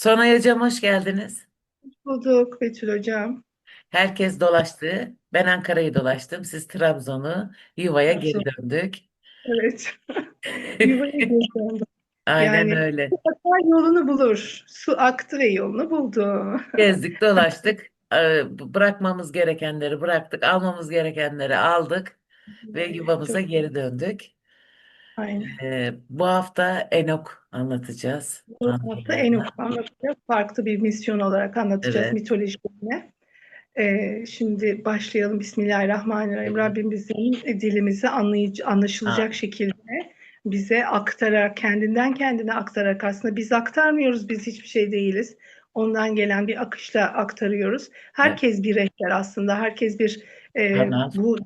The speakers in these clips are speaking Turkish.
Sonay Hocam hoş geldiniz. Bulduk Betül Hocam. Herkes dolaştı. Ben Ankara'yı dolaştım. Siz Trabzon'u, yuvaya geri döndük. Evet. Yuvaya geri döndüm. Aynen Yani öyle. su akar yolunu bulur. Su aktı ve yolunu buldu. Gezdik, dolaştık. Ee, Bırakmamız gerekenleri bıraktık. Almamız gerekenleri aldık ve yuvamıza çok geri döndük. Aynen. Ee, bu hafta Enok anlatacağız. Bu hafta Enok anlatacağız. Farklı bir misyon olarak anlatacağız Evet. mitolojilerini. Ee, şimdi başlayalım. Bismillahirrahmanirrahim. Evet. Rabbim bizim dilimizi anlayıcı, anlaşılacak Amin. şekilde bize aktararak, kendinden kendine aktararak aslında biz aktarmıyoruz, biz hiçbir şey değiliz. Ondan gelen bir akışla aktarıyoruz. Evet. Herkes bir rehber aslında, herkes bir e, Kanal. bu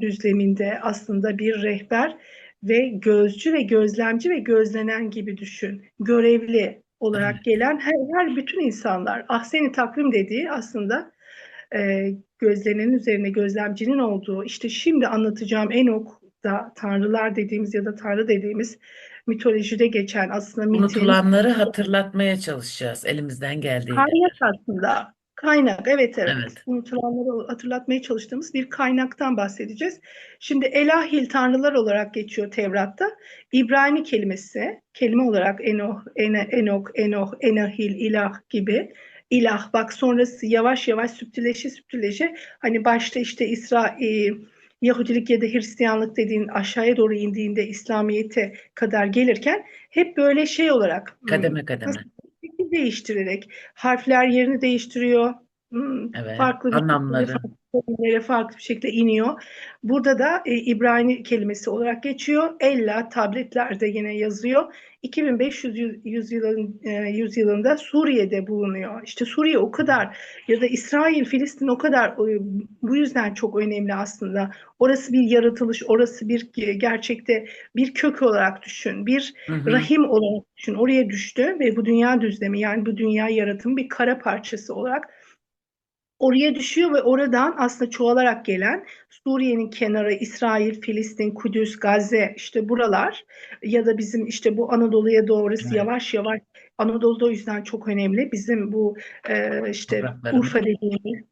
düzleminde aslında bir rehber ve gözcü ve gözlemci ve gözlenen gibi düşün. Görevli olarak gelen her, her bütün insanlar. Ahseni takvim dediği aslında e, gözlenenin üzerine gözlemcinin olduğu işte şimdi anlatacağım Enok'ta tanrılar dediğimiz ya da tanrı dediğimiz mitolojide geçen aslında mitin Unutulanları hatırlatmaya çalışacağız elimizden geldiği kadar. kaynak aslında kaynak evet evet Evet. unutulanları hatırlatmaya çalıştığımız bir kaynaktan bahsedeceğiz. Şimdi Elahil tanrılar olarak geçiyor Tevrat'ta. İbrani kelimesi kelime olarak Enoh, Ene, Enok, Enoh, Enahil, ilah gibi ilah bak sonrası yavaş yavaş süptüleşe süptüleşe hani başta işte İsra e, Yahudilik ya da Hristiyanlık dediğin aşağıya doğru indiğinde İslamiyet'e kadar gelirken hep böyle şey olarak hmm, Kademe kademe. nasıl değiştirerek harfler yerini değiştiriyor. Hmm, Evet. farklı Anlamları. farklı kelimелere farklı bir şekilde iniyor. Burada da e, İbrani kelimesi olarak geçiyor. Ella tabletlerde yine yazıyor. 2500 yüz- yüzyılın e, yüzyılında Suriye'de bulunuyor. İşte Suriye o kadar ya da İsrail, Filistin o kadar e, bu yüzden çok önemli aslında. Orası bir yaratılış, orası bir ge- gerçekte bir kök olarak düşün, bir Hı hı. rahim olarak düşün. Oraya düştü ve bu dünya düzlemi yani bu dünya yaratımı bir kara parçası olarak oraya düşüyor ve oradan aslında çoğalarak gelen Suriye'nin kenarı, İsrail, Filistin, Kudüs, Gazze işte buralar ya da bizim işte bu Anadolu'ya doğrusu Evet. yavaş yavaş Anadolu'da o yüzden çok önemli. Bizim bu e, işte. Urfa dediğimiz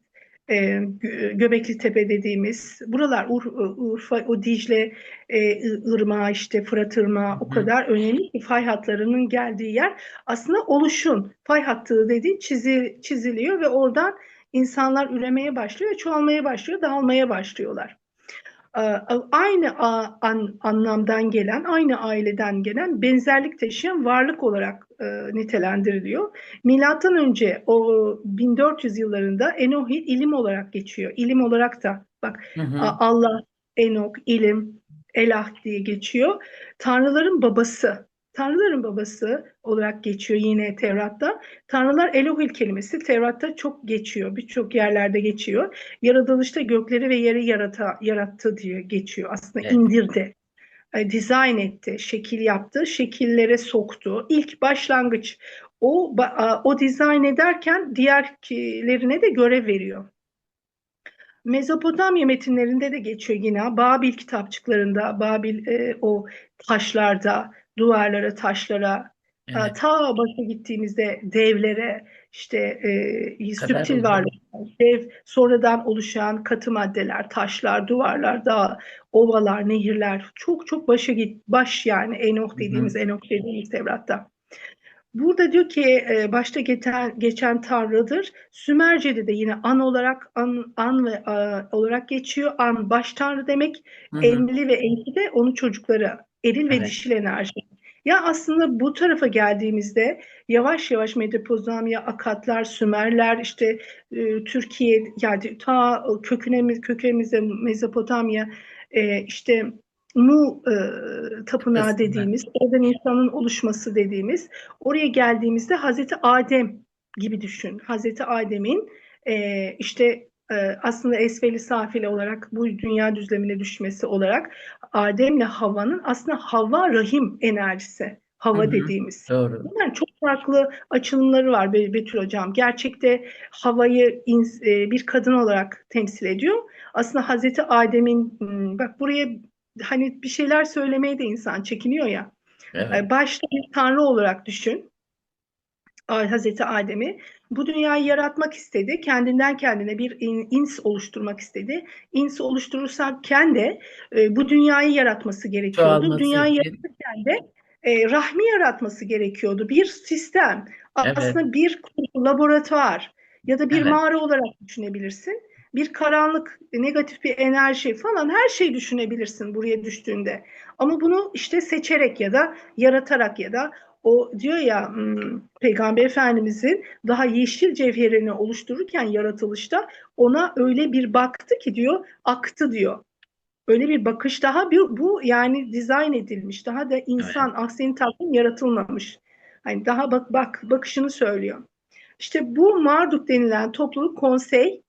e, Gö- Göbekli Tepe dediğimiz buralar Ur- Urfa o Dicle e, ırmağı işte Fırat ırmağı o kadar önemli ki fay hatlarının geldiği yer aslında oluşun fay hattı dediği çizi, çiziliyor ve oradan insanlar üremeye başlıyor, çoğalmaya başlıyor, dağılmaya başlıyorlar. Ee, Aynı an- anlamdan gelen, aynı aileden gelen benzerlik taşıyan varlık olarak e, nitelendiriliyor. Milattan önce o 1400 yıllarında Enohi ilim olarak geçiyor. İlim olarak da bak Hı hı. Allah, Enok, ilim, Elah diye geçiyor. Tanrıların babası, Tanrıların babası olarak geçiyor yine Tevrat'ta. Tanrılar Elohil kelimesi Tevrat'ta çok geçiyor, birçok yerlerde geçiyor. Yaratılışta gökleri ve yeri yarata, yarattı diye geçiyor. Aslında Evet. indirdi, e, dizayn etti, şekil yaptı, şekillere soktu. İlk başlangıç. O o dizayn ederken diğerlerine de görev veriyor. Mezopotamya metinlerinde de geçiyor yine. Babil kitapçıklarında, Babil e, o taşlarda, duvarlara, taşlara, e, Evet. ta başa gittiğimizde devlere, işte e, Kadar süptil varlıklar, dev sonradan oluşan katı maddeler, taşlar, duvarlar, dağ, ovalar, nehirler, çok çok başa git, baş yani Enoh Hı hı. dediğimiz, Enoch dediğimiz Tevrat'ta. Burada diyor ki e, başta geçen, geçen tanrıdır. Sümerce'de de yine an olarak an, an ve a, olarak geçiyor. An baş tanrı demek. Hı hı. Enli ve enki de onun çocukları. Eril ve Evet. dişil enerji. Ya aslında bu tarafa geldiğimizde yavaş yavaş Mezopotamya, Akatlar, Sümerler, işte e, Türkiye yani ta köküne kökemize Mezopotamya, e, işte Mu e, tapınağı Kısmı. dediğimiz, oradan insanın oluşması dediğimiz, oraya geldiğimizde Hazreti Adem gibi düşün. Hazreti Adem'in e, işte aslında esfeli safili olarak bu dünya düzlemine düşmesi olarak Adem'le Havva'nın aslında Havva rahim enerjisi. Hava hı. dediğimiz. Doğru. Yani çok farklı açılımları var Be- Betül Hocam. Gerçekte havayı e, bir kadın olarak temsil ediyor. Aslında Hazreti Adem'in hmm, bak buraya hani bir şeyler söylemeye de insan çekiniyor ya. Evet. E, Başta bir tanrı olarak düşün. Hazreti Adem'i bu dünyayı yaratmak istedi. Kendinden kendine bir in- ins oluşturmak istedi. İns oluştururken de e, bu dünyayı yaratması gerekiyordu. Çoğalması Dünyayı yaratırken de e, rahmi yaratması gerekiyordu. Bir sistem, Evet. aslında bir laboratuvar ya da bir Evet. mağara olarak düşünebilirsin. Bir karanlık, negatif bir enerji falan her şeyi düşünebilirsin buraya düştüğünde. Ama bunu işte seçerek ya da yaratarak ya da o diyor ya Peygamber Efendimizin daha yeşil cevherini oluştururken yaratılışta ona öyle bir baktı ki diyor aktı diyor. Öyle bir bakış daha bir bu yani dizayn edilmiş. Daha da insan aksini takvim yaratılmamış. Hani daha bak bak bakışını söylüyor. İşte bu Marduk denilen topluluk konsey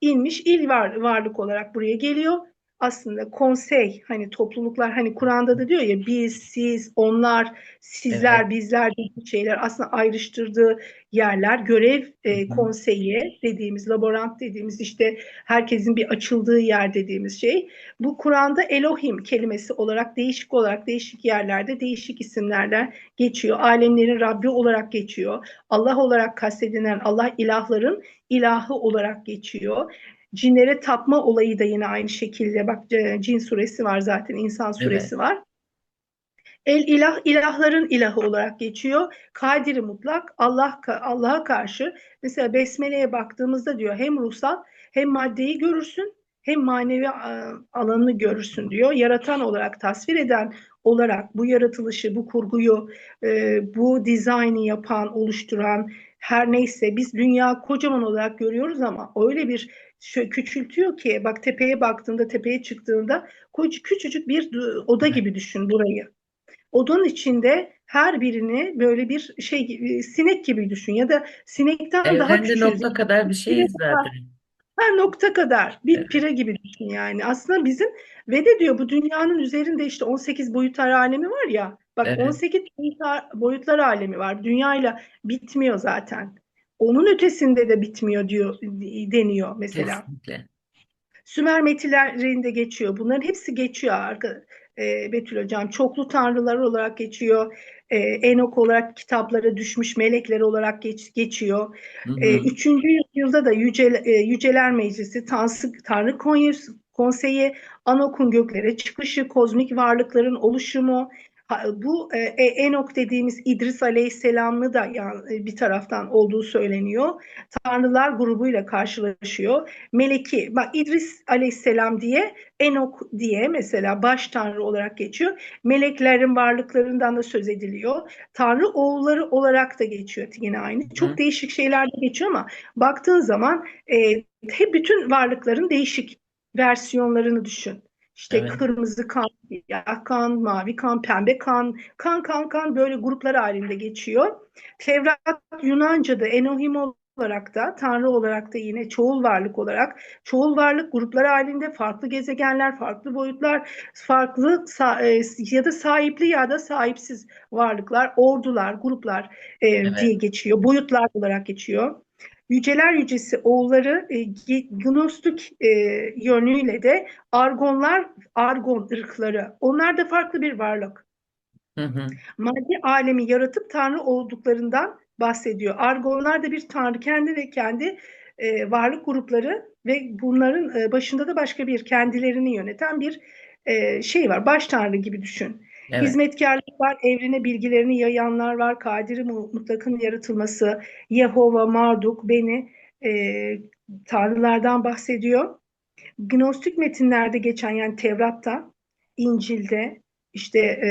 inmiş il var, varlık olarak buraya geliyor. Aslında konsey hani topluluklar hani Kur'an'da da diyor ya biz, siz, onlar, sizler, Evet. bizler gibi şeyler aslında ayrıştırdığı yerler. Görev e, konseyi dediğimiz, laborant dediğimiz işte herkesin bir açıldığı yer dediğimiz şey. Bu Kur'an'da Elohim kelimesi olarak değişik olarak değişik yerlerde değişik isimlerle geçiyor. Alemlerin Rabbi olarak geçiyor. Allah olarak kastedilen Allah ilahların ilahı olarak geçiyor. Cinlere tapma olayı da yine aynı şekilde. Bak e, cin suresi var zaten, insan suresi var. El ilah ilahların ilahı olarak geçiyor. Kadiri mutlak Allah Allah'a karşı mesela besmeleye baktığımızda diyor hem ruhsal hem maddeyi görürsün hem manevi e, alanını görürsün diyor. Yaratan olarak tasvir eden olarak bu yaratılışı, bu kurguyu, e, bu dizaynı yapan, oluşturan her neyse biz dünya kocaman olarak görüyoruz ama öyle bir şöyle küçültüyor ki bak tepeye baktığında tepeye çıktığında küçücük bir oda gibi düşün burayı. Odanın içinde her birini böyle bir şey gibi, sinek gibi düşün ya da sinekten daha Evrende küçük nokta kadar bir şeyiz zaten. her nokta kadar bir Evet. pire gibi düşün yani. Aslında bizim ve de diyor bu dünyanın üzerinde işte 18 boyutlar alemi var ya. Bak Evet. 18 boyutlar, boyutlar alemi var. Dünyayla bitmiyor zaten. Onun ötesinde de bitmiyor diyor deniyor mesela. Kesinlikle. Sümer metinlerinde geçiyor. Bunların hepsi geçiyor arka, e, Betül Hocam. Çoklu tanrılar olarak geçiyor. E, Enok olarak kitaplara düşmüş melekler olarak geç, geçiyor. Hı hı. E, üçüncü yüzyılda da Yüce, e, Yüceler Meclisi, Tanrı, Tanrı Konseyi, Anok'un göklere çıkışı, kozmik varlıkların oluşumu, bu e, e, Enok dediğimiz İdris Aleyhisselam'lı da yani bir taraftan olduğu söyleniyor. Tanrılar grubuyla karşılaşıyor. Meleki, bak İdris Aleyhisselam diye, Enok diye mesela baş tanrı olarak geçiyor. Meleklerin varlıklarından da söz ediliyor. Tanrı oğulları olarak da geçiyor yine aynı. Çok Hı. değişik şeyler de geçiyor ama baktığın zaman e, hep bütün varlıkların değişik versiyonlarını düşün. İşte Evet. kırmızı kan, siyah kan, mavi kan, pembe kan, kan kan kan böyle gruplar halinde geçiyor. Tevrat Yunanca'da Elohim olarak da Tanrı olarak da yine çoğul varlık olarak çoğul varlık gruplar halinde farklı gezegenler, farklı boyutlar, farklı e, ya da sahipli ya da sahipsiz varlıklar, ordular, gruplar e, Evet. diye geçiyor. Boyutlar olarak geçiyor. Yüceler yücesi oğulları e, Gnostik e, yönüyle de Argonlar, Argon ırkları. Onlar da farklı bir varlık Hı hı. madde alemi yaratıp tanrı olduklarından bahsediyor. Argonlar da bir tanrı kendi ve kendi e, varlık grupları ve bunların e, başında da başka bir kendilerini yöneten bir e, şey var. Baş tanrı gibi düşün. Evet. Hizmetkarlık var, evrene bilgilerini yayanlar var, kadiri mu- mutlakın yaratılması, Yehova, Marduk, Beni e, tanrılardan bahsediyor. Gnostik metinlerde geçen yani Tevrat'ta, İncil'de işte e,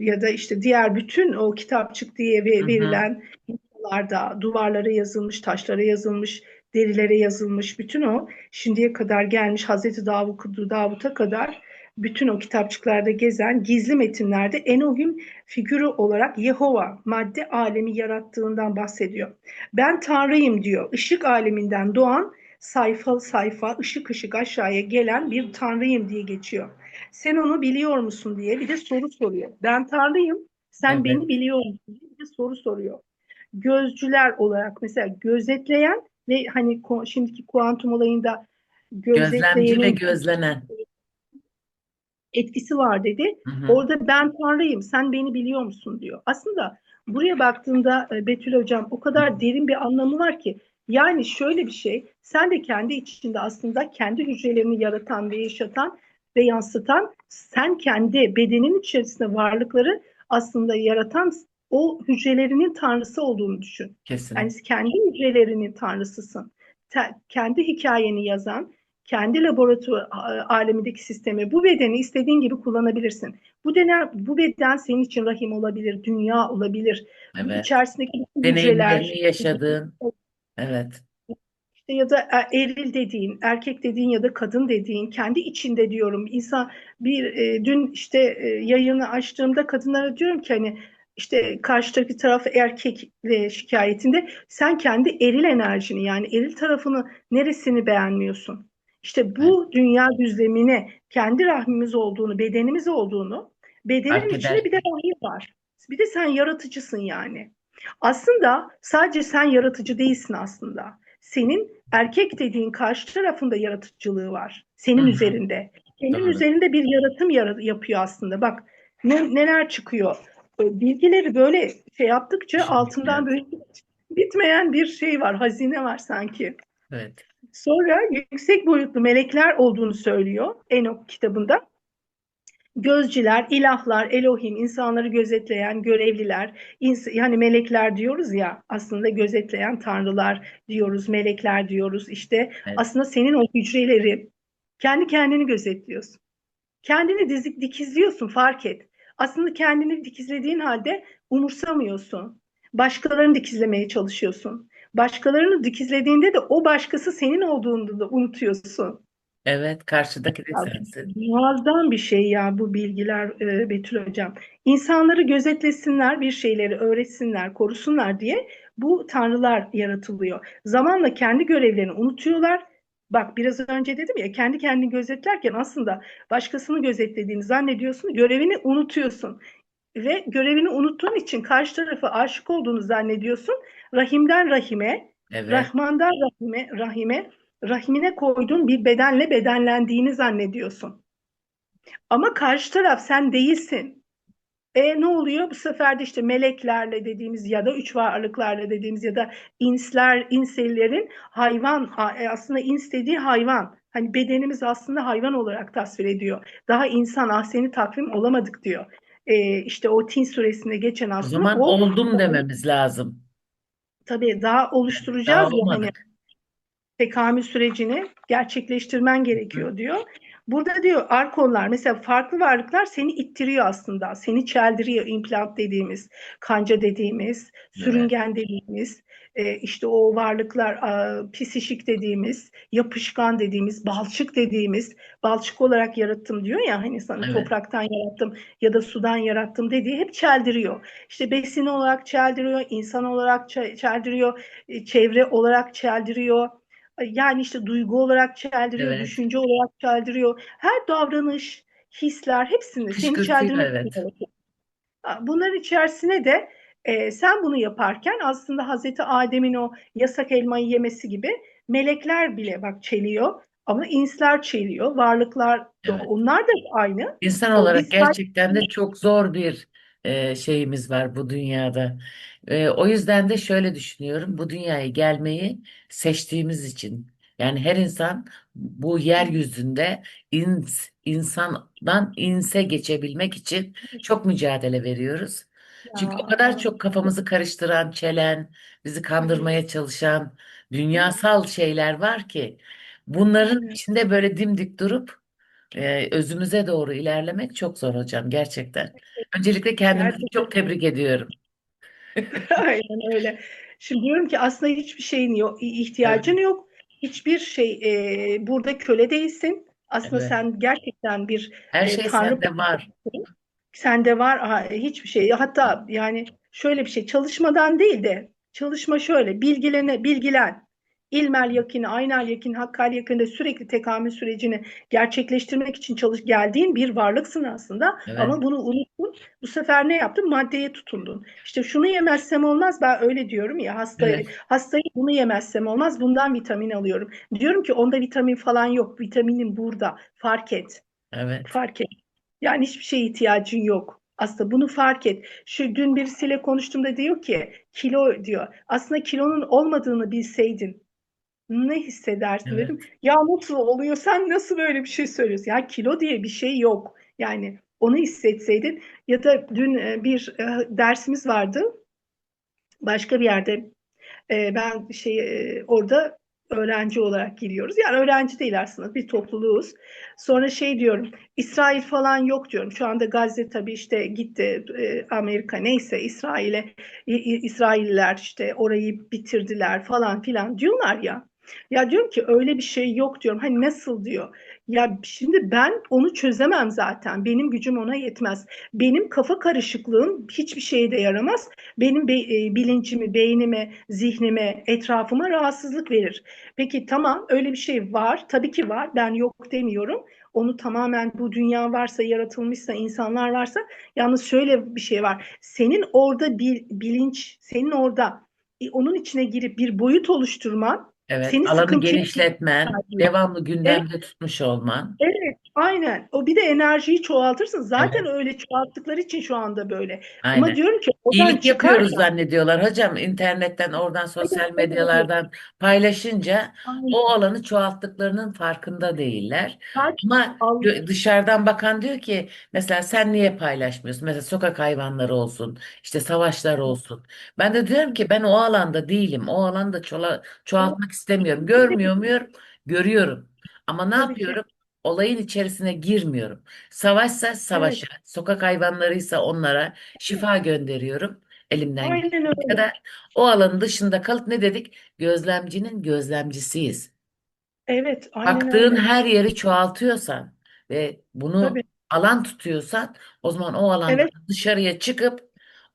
ya da işte diğer bütün o kitapçık diye verilen larda duvarlara yazılmış, taşlara yazılmış, derilere yazılmış bütün o şimdiye kadar gelmiş Hazreti Davut, Davut'a kadar bütün o kitapçıklarda gezen gizli metinlerde Elohim figürü olarak Yehova madde alemi yarattığından bahsediyor. Ben Tanrıyım diyor. Işık aleminden doğan sayfa sayfa ışık ışık aşağıya gelen bir tanrıyım diye geçiyor. Sen onu biliyor musun diye bir de soru soruyor. Ben tanrıyım, sen Evet. beni biliyor musun diye bir de soru soruyor. Gözcüler olarak mesela gözetleyen ve hani şimdiki kuantum olayında Gözlemci ve gözlenen. Etkisi var dedi. Hı hı. Orada ben tanrıyım, sen beni biliyor musun diyor. Aslında buraya baktığında e, Betül Hocam o kadar derin bir anlamı var ki. Yani şöyle bir şey, sen de kendi içinde aslında kendi hücrelerini yaratan ve yaşatan ve yansıtan, sen kendi bedenin içerisinde varlıkları aslında yaratan o hücrelerinin tanrısı olduğunu düşün. Kesinlikle. Yani kendi hücrelerinin tanrısısın. Te- kendi hikayeni yazan, kendi laboratuvar alemindeki sistemi, bu bedeni istediğin gibi kullanabilirsin. Bu beden, bu beden senin için rahim olabilir, dünya olabilir. Evet. İçerisindeki Deneyimlerini yaşadığın. Evet. işte ya da e- eril dediğin, erkek dediğin ya da kadın dediğin, kendi içinde diyorum. İnsan bir e, dün işte e, yayını açtığımda kadınlara diyorum ki hani işte karşıdaki taraf erkekle şikayetinde sen kendi eril enerjini yani eril tarafını neresini beğenmiyorsun? İşte bu dünya düzlemine kendi rahmimiz olduğunu, bedenimiz olduğunu, bedenin Fark içinde eder. bir de rahim var. Bir de sen yaratıcısın yani. Aslında sadece sen yaratıcı değilsin aslında. Senin erkek dediğin karşı tarafında yaratıcılığı var. Senin Hı hı. üzerinde. Senin Doğru. üzerinde bir yaratım yara- yapıyor aslında. Bak ne, neler çıkıyor. Bilgileri böyle şey yaptıkça altından böyle bitmeyen bir şey var. Hazine var sanki. Evet. Sonra yüksek boyutlu melekler olduğunu söylüyor Enok kitabında. Gözcüler, ilahlar, Elohim, insanları gözetleyen görevliler, ins- yani melekler diyoruz ya aslında gözetleyen tanrılar diyoruz, melekler diyoruz. İşte Evet. aslında senin o hücreleri kendi kendini gözetliyorsun. Kendini dizik, dikizliyorsun fark et. Aslında kendini dikizlediğin halde umursamıyorsun. Başkalarını dikizlemeye çalışıyorsun. Başkalarını dikizlediğinde de o başkası senin olduğunu da unutuyorsun. Evet. Karşıdaki de sensin. muazzam bir şey ya bu bilgiler e, Betül Hocam. İnsanları gözetlesinler, bir şeyleri öğretsinler, korusunlar diye bu tanrılar yaratılıyor. Zamanla kendi görevlerini unutuyorlar. Bak biraz önce dedim ya kendi kendini gözetlerken aslında başkasını gözetlediğini zannediyorsun, görevini unutuyorsun. Ve görevini unuttuğun için karşı tarafa aşık olduğunu zannediyorsun. Rahimden rahime, Evet. Rahmandan rahime, rahime, rahimine koyduğun bir bedenle bedenlendiğini zannediyorsun. Ama karşı taraf sen değilsin. E ne oluyor? Bu sefer de işte meleklerle dediğimiz ya da üç varlıklarla dediğimiz ya da insler, insellerin hayvan ha- e, aslında ins dediği hayvan. Hani bedenimiz aslında hayvan olarak tasvir ediyor. Daha insan ahseni takvim olamadık diyor. E, işte o Tin suresinde geçen O aslında zaman o oldum dememiz lazım. Tabii daha Daha oluşturacağız ya hani tekamül sürecini gerçekleştirmen gerekiyor diyor. Burada diyor arkonlar mesela farklı varlıklar seni ittiriyor aslında. Seni çeldiriyor implant dediğimiz, kanca dediğimiz, sürüngen dediğimiz, e, işte o varlıklar pisişik dediğimiz, yapışkan dediğimiz, balçık dediğimiz, balçık olarak yarattım diyor ya hani sana Evet. topraktan yarattım ya da sudan yarattım dediği hep çeldiriyor. İşte besin olarak çeldiriyor, insan olarak çe- çeldiriyor, e, çevre olarak çeldiriyor. Yani işte duygu olarak çeldiriyor, Evet. düşünce olarak çeldiriyor. Her davranış, hisler hepsini seni çeldirmek evet. Bunların içerisine de e, sen bunu yaparken aslında Hazreti Adem'in o yasak elmayı yemesi gibi melekler bile bak çeliyor ama insler çeliyor, varlıklar Evet. onlar da aynı. İnsan O olarak sadece gerçekten de çok zor bir e, şeyimiz var bu dünyada. E, o yüzden de şöyle düşünüyorum. Bu dünyaya gelmeyi seçtiğimiz için. Yani her insan bu yeryüzünde ins, insandan inse geçebilmek için çok mücadele veriyoruz. Çünkü o kadar çok kafamızı karıştıran, çelen, bizi kandırmaya çalışan dünyasal şeyler var ki bunların içinde böyle dimdik durup ee, özümüze doğru ilerlemek çok zor hocam gerçekten. Öncelikle kendimizi Gerçekten çok tebrik ediyorum. Aynen öyle. Şimdi diyorum ki aslında hiçbir şeyin yok, ihtiyacın yok. Hiçbir şey e, burada köle değilsin. Aslında evet. sen gerçekten bir Her e, şey tanrı sende var. Sende var hiçbir şey. Hatta yani şöyle bir şey çalışmadan değil de çalışma şöyle bilgilene bilgilen ilmel yakini, aynel yakin, hakkal yakinde sürekli tekamül sürecini gerçekleştirmek için çalış geldiğin bir varlıksın aslında. Evet, Ama bunu unuttun. Bu sefer ne yaptın? Maddeye tutundun. İşte şunu yemezsem olmaz. Ben öyle diyorum ya hastayı evet, hastayı bunu yemezsem olmaz. Bundan vitamin alıyorum. Diyorum ki onda vitamin falan yok. Vitaminin burada. Fark et. evet. Fark et. Yani hiçbir şeye ihtiyacın yok. Aslında bunu fark et. Şu dün birisiyle konuştuğumda diyor ki kilo diyor. Aslında kilonun olmadığını bilseydin ne hissedersin dedim. Evet. Ya mutlu oluyor. Sen nasıl böyle bir şey söylüyorsun? Ya kilo diye bir şey yok. Yani onu hissetseydin ya da dün e, bir e, dersimiz vardı. Başka bir yerde e, ben şey orada öğrenci olarak giriyoruz. Yani öğrenci değil aslında bir topluluğuz. Sonra şey diyorum İsrail falan yok diyorum. Şu anda Gazze tabii işte gitti e, Amerika neyse İsrail'e İsrailler işte orayı bitirdiler falan filan diyorlar ya. Ya diyorum ki öyle bir şey yok diyorum. Hani nasıl diyor. Ya şimdi ben onu çözemem zaten. Benim gücüm ona yetmez. Benim kafa karışıklığım hiçbir şeye de yaramaz benim be, e, bilincimi, beynime, zihnime, etrafıma rahatsızlık verir. Peki tamam öyle bir şey var. Tabii ki var. Ben yok demiyorum. Onu tamamen bu dünya varsa, yaratılmışsa, insanlar varsa yalnız şöyle bir şey var. Senin orada bir bilinç, senin orada e, onun içine girip bir boyut oluşturman Evet. seni Alanı sıkıntıya genişletmen, devamlı gündemde tutmuş olman. evet, aynen. O bir de enerjiyi çoğaltırsın. Zaten Evet. öyle çoğalttıkları için şu anda böyle. Ama Aynen. diyorum ki oradan İyilik yapıyoruz çıkarsan zannediyorlar hocam. İnternetten, oradan sosyal medyalardan paylaşınca Aynen. o alanı çoğalttıklarının farkında değiller. Kaç Ama gö- dışarıdan bakan diyor ki mesela sen niye paylaşmıyorsun? Mesela sokak hayvanları olsun, işte savaşlar olsun. Ben de diyorum ki ben o alanda değilim. O alanda çoğaltmak istemiyorum. Görmüyor muyum? Görüyorum. Ama ne tabii ki. Olayın içerisine girmiyorum. Savaşsa Evet, savaşa, sokak hayvanlarıysa onlara şifa gönderiyorum elimden aynen geldiği öyle. kadar. O alanın dışında kalıp ne dedik? Gözlemcinin gözlemcisiyiz. Evet, aynen Baktığın öyle. her yeri çoğaltıyorsan ve bunu Tabii. alan tutuyorsan o zaman o alanda Evet, dışarıya çıkıp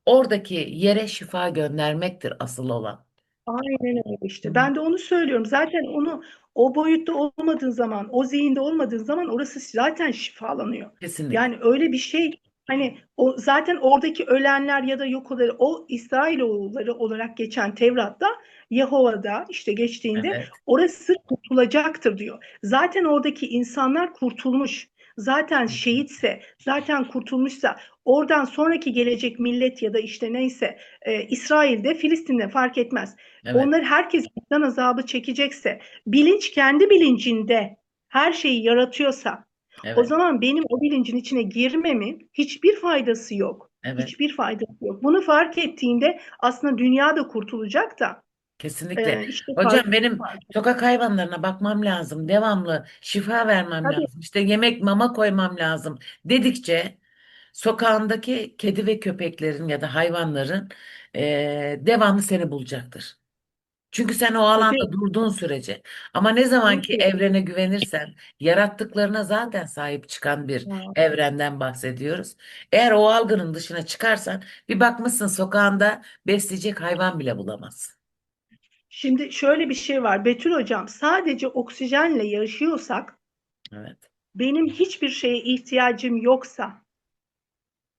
oradaki yere şifa göndermektir asıl olan. aynen öyle Hı işte. hı. Ben de onu söylüyorum. Zaten onu o boyutta olmadığın zaman, o zihinde olmadığın zaman orası zaten şifalanıyor. Kesinlikle. Yani öyle bir şey hani o zaten oradaki ölenler ya da yok olanlar o İsrailoğulları olarak geçen Tevrat'ta Yahova'da işte geçtiğinde Evet. orası kurtulacaktır diyor. Zaten oradaki insanlar kurtulmuş. Zaten şehitse, zaten kurtulmuşsa oradan sonraki gelecek millet ya da işte neyse e, İsrail'de, Filistin'de fark etmez. Evet. Onları herkes vicdan azabı çekecekse, bilinç kendi bilincinde her şeyi yaratıyorsa, o Evet. zaman benim o bilincin içine girmemin hiçbir faydası yok. Evet. Hiçbir faydası yok. Bunu fark ettiğinde aslında dünya da kurtulacak da Kesinlikle. e, işte Hocam benim sokak hayvanlarına bakmam lazım. Devamlı şifa vermem Tabii, lazım. İşte yemek mama koymam lazım dedikçe sokağındaki kedi ve köpeklerin ya da hayvanların eee, devamlı seni bulacaktır. Çünkü sen o tabii, alanda durduğun sürece. Ama ne zaman tabii ki evrene güvenirsen, yarattıklarına zaten sahip çıkan bir Ya. evrenden bahsediyoruz. Eğer o algının dışına çıkarsan bir bakmışsın sokağında besleyecek hayvan bile bulamazsın. Şimdi şöyle bir şey var Betül Hocam, sadece oksijenle yaşıyorsak, Evet. benim hiçbir şeye ihtiyacım yoksa,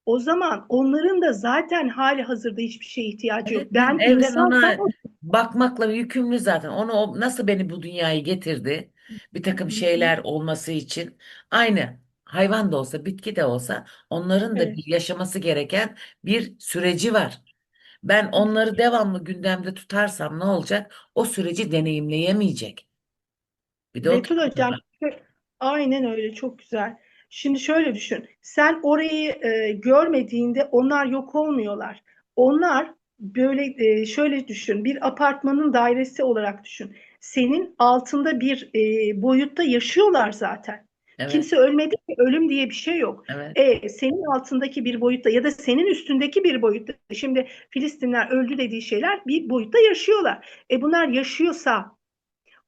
o zaman onların da zaten hali hazırda hiçbir şeye ihtiyacı yok. Evet, Ben evren ona bakmakla yükümlü zaten. Onu o nasıl beni bu dünyaya getirdi? Bir takım şeyler olması için aynı hayvan da olsa, bitki de olsa onların da Evet. bir yaşaması gereken bir süreci var. Ben onları devamlı gündemde tutarsam ne olacak? O süreci deneyimleyemeyecek. Bir de o Betül tarafı Hocam, var. aynen öyle çok güzel. Şimdi şöyle düşün. Sen orayı e, görmediğinde onlar yok olmuyorlar. Onlar böyle e, şöyle düşün. Bir apartmanın dairesi olarak düşün. Senin altında bir e, boyutta yaşıyorlar zaten. Evet, Kimse ölmedi ki ölüm diye bir şey yok. evet, E, senin altındaki bir boyutta ya da senin üstündeki bir boyutta. Şimdi Filistinler öldü dediği şeyler bir boyutta yaşıyorlar. E bunlar yaşıyorsa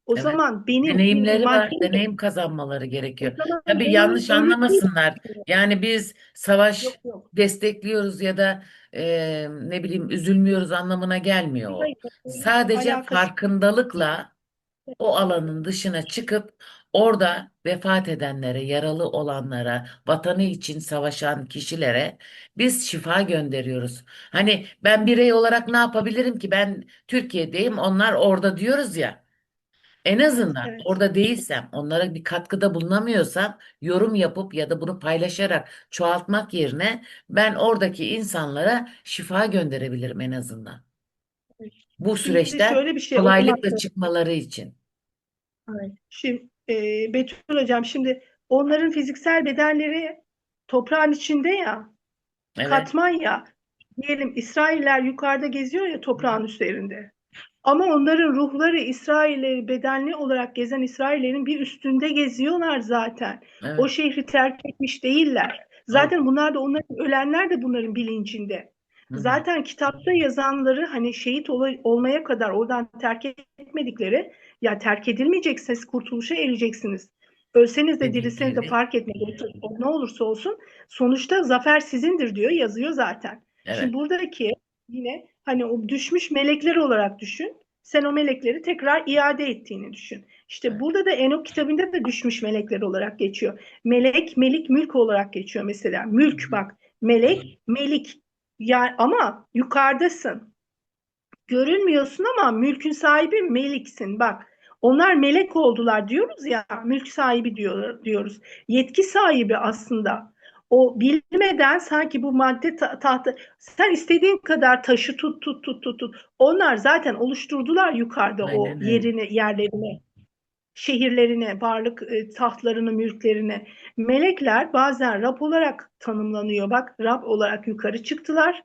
o evet. zaman benim Deneyimleri var, maddi deneyim kazanmaları gerekiyor. Tabii benim yanlış anlamasınlar. Yani biz savaş yok yok. destekliyoruz ya da e, ne bileyim üzülmüyoruz anlamına gelmiyor o. Hayır, Sadece alakası farkındalıkla o alanın dışına çıkıp orada vefat edenlere, yaralı olanlara, vatanı için savaşan kişilere biz şifa gönderiyoruz. Hani ben birey olarak ne yapabilirim ki? Ben Türkiye'deyim, onlar orada diyoruz ya. En azından Evet. orada değilsem, onlara bir katkıda bulunamıyorsam yorum yapıp ya da bunu paylaşarak çoğaltmak yerine ben oradaki insanlara şifa gönderebilirim en azından. Bu Şimdi süreçten şöyle bir şey kolaylıkla okumakta. çıkmaları için. Evet. Şimdi e, Betül Hocam şimdi onların fiziksel bedenleri toprağın içinde ya, Evet. katman ya. Diyelim İsrailler yukarıda geziyor ya toprağın üzerinde. Ama onların ruhları İsrail'leri bedenli olarak gezen İsraillerin bir üstünde geziyorlar zaten. Evet. O şehri terk etmiş değiller. Zaten bunlar da onların ölenler de bunların bilincinde. Hı. Zaten kitapta yazanları hani şehit ol- olmaya kadar oradan terk etmedikleri ya terk edilmeyeceksiniz kurtuluşa ereceksiniz. Ölseniz de dirilseniz de fark etmez. Ne olursa olsun sonuçta zafer sizindir diyor yazıyor zaten. Evet. Şimdi buradaki yine hani o düşmüş melekler olarak düşün. Sen o melekleri tekrar iade ettiğini düşün. İşte Evet. burada da Enok kitabında da düşmüş melekler olarak geçiyor. Melek, melik, mülk olarak geçiyor mesela. Mülk bak. Melek, melik. Yani ama yukarıdasın. Görünmüyorsun ama mülkün sahibi meliksin. Bak. Onlar melek oldular diyoruz ya. Mülk sahibi diyor, diyoruz. Yetki sahibi aslında. O bilmeden sanki bu madde ta- tahtı sen istediğin kadar taşı tut tut tut tut tut. Onlar zaten oluşturdular yukarıda o Aynen öyle. yerini, yerlerini, şehirlerini, varlık e, tahtlarını, mülklerini. Melekler bazen Rab olarak tanımlanıyor. Bak Rab olarak yukarı çıktılar.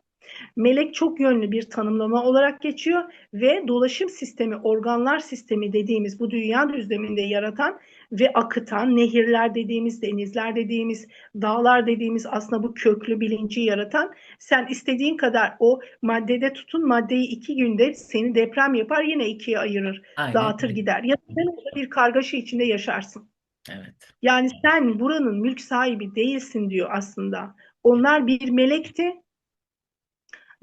Melek çok yönlü bir tanımlama olarak geçiyor ve dolaşım sistemi, organlar sistemi dediğimiz bu dünya düzleminde yaratan ve akıtan nehirler dediğimiz, denizler dediğimiz, dağlar dediğimiz aslında bu köklü bilinci yaratan sen istediğin kadar o maddede tutun maddeyi iki günde seni deprem yapar yine ikiye ayırır, Aynen dağıtır gider. Ya da bir kargaşa içinde yaşarsın. Evet. Yani sen buranın mülk sahibi değilsin diyor aslında. Onlar bir melekti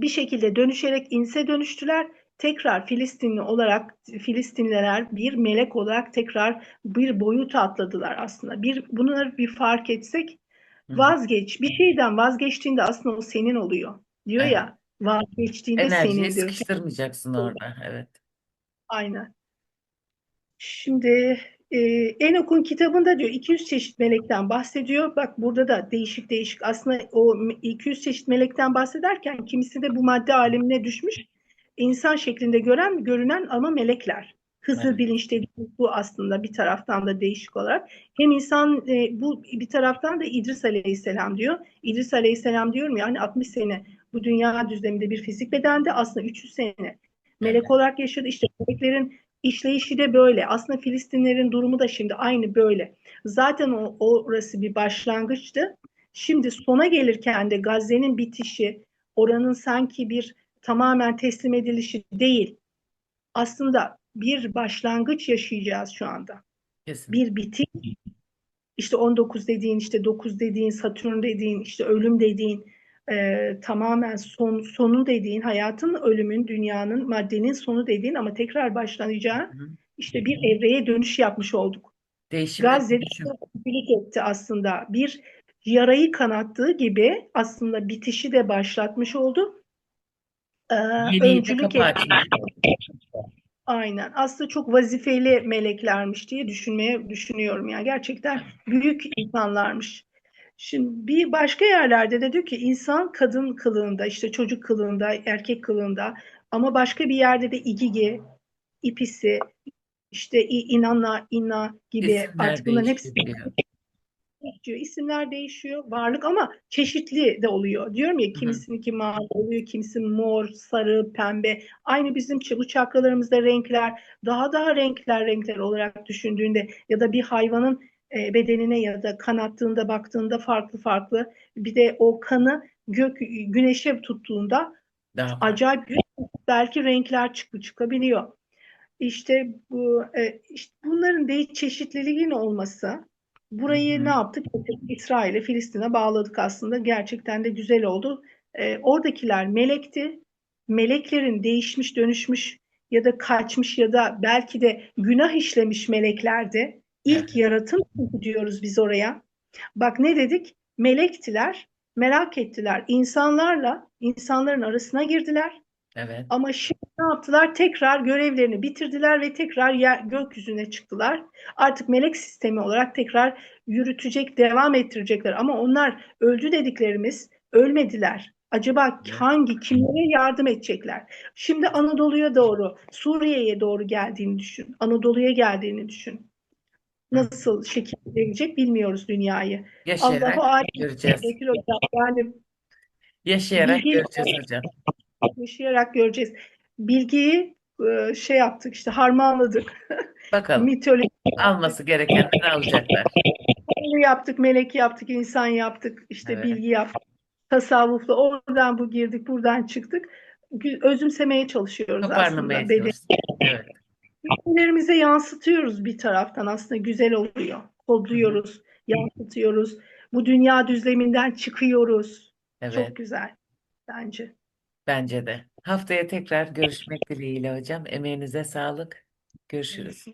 bir şekilde dönüşerek inse dönüştüler. Tekrar Filistinli olarak Filistinliler bir melek olarak tekrar bir boyuta atladılar aslında. Bir bunları bir fark etsek vazgeç. Bir şeyden vazgeçtiğinde aslında o senin oluyor. Diyor Evet. ya vazgeçtiğinde Enerjiyi senin diyor. sıkıştırmayacaksın orada. Evet. Aynen. Şimdi e, Enok'un kitabında diyor 200 çeşit melekten bahsediyor. Bak burada da değişik değişik aslında o 200 çeşit melekten bahsederken kimisi de bu madde alemine düşmüş. insan şeklinde gören görünen ama melekler. Hızır Evet. bilinç dediğimiz bu aslında bir taraftan da değişik olarak. Hem insan e, bu bir taraftan da İdris Aleyhisselam diyor. İdris Aleyhisselam diyorum yani 60 sene bu dünya düzleminde bir fizik bedende aslında 300 sene melek Evet. olarak yaşadı. İşte meleklerin işleyişi de böyle. Aslında Filistinlerin durumu da şimdi aynı böyle. Zaten o, orası bir başlangıçtı. Şimdi sona gelirken de Gazze'nin bitişi, oranın sanki bir tamamen teslim edilişi değil. Aslında bir başlangıç yaşayacağız şu anda. Kesin. Bir bitiş. İşte 19 dediğin, işte 9 dediğin, Satürn dediğin, işte ölüm dediğin, e, tamamen son sonu dediğin, hayatın, ölümün, dünyanın, maddenin sonu dediğin ama tekrar başlanacağı Hı işte bir evreye dönüş yapmış olduk. Değişim Gazze'de birlik etti aslında. Bir yarayı kanattığı gibi aslında bitişi de başlatmış oldu. Ee, öncülük etti. Aynen. Aslında çok vazifeli meleklermiş diye düşünmeye düşünüyorum. Yani gerçekten büyük insanlarmış. Şimdi bir başka yerlerde de diyor ki insan kadın kılığında, işte çocuk kılığında, erkek kılığında ama başka bir yerde de igigi, ipisi, işte i- inanna, inna gibi İsimler artık bunların hepsi değişiyor. İsimler değişiyor, varlık ama çeşitli de oluyor. Diyorum ya kimisininki mavi oluyor, kimisi mor, sarı, pembe. Aynı bizim bu çakralarımızda renkler, daha daha renkler renkler olarak düşündüğünde ya da bir hayvanın e, bedenine ya da kanattığında baktığında farklı farklı. Bir de o kanı gök güneşe tuttuğunda Daha acayip belki renkler çık çıkabiliyor. İşte bu e, işte bunların değil çeşitliliğin olması burayı hı. ne yaptık? İsrail'e, Filistin'e bağladık aslında. Gerçekten de güzel oldu. E, oradakiler melekti. Meleklerin değişmiş, dönüşmüş ya da kaçmış ya da belki de günah işlemiş meleklerdi. İlk yaratım diyoruz biz oraya. Bak ne dedik? Melektiler, merak ettiler. İnsanlarla, insanların arasına girdiler. Evet. Ama şimdi ne yaptılar? Tekrar görevlerini bitirdiler ve tekrar yer, gökyüzüne çıktılar. Artık melek sistemi olarak tekrar yürütecek, devam ettirecekler. Ama onlar öldü dediklerimiz ölmediler. Acaba hangi, kimlere yardım edecekler? Şimdi Anadolu'ya doğru, Suriye'ye doğru geldiğini düşün. Anadolu'ya geldiğini düşün. Nasıl şekillenecek bilmiyoruz dünyayı. Yaşayarak Allah'u göreceğiz. Bekir Hocam. Yani Yaşayarak bilgi göreceğiz hocam. yaşayarak göreceğiz. Bilgiyi e, şey yaptık işte harmanladık. Bakalım. Mitoloji Alması gerekenleri alacaklar. yaptık, melek yaptık, insan yaptık, işte Evet. bilgi yaptık. Tasavvufla oradan bu girdik, buradan çıktık. Özümsemeye çalışıyoruz aslında. Beden-. Evet. Bedenlerimize yansıtıyoruz bir taraftan aslında güzel oluyor. Kodluyoruz, yansıtıyoruz. Bu dünya düzleminden çıkıyoruz. Evet. Çok güzel bence. Bence de. Haftaya tekrar görüşmek dileğiyle hocam. Emeğinize sağlık. Görüşürüz.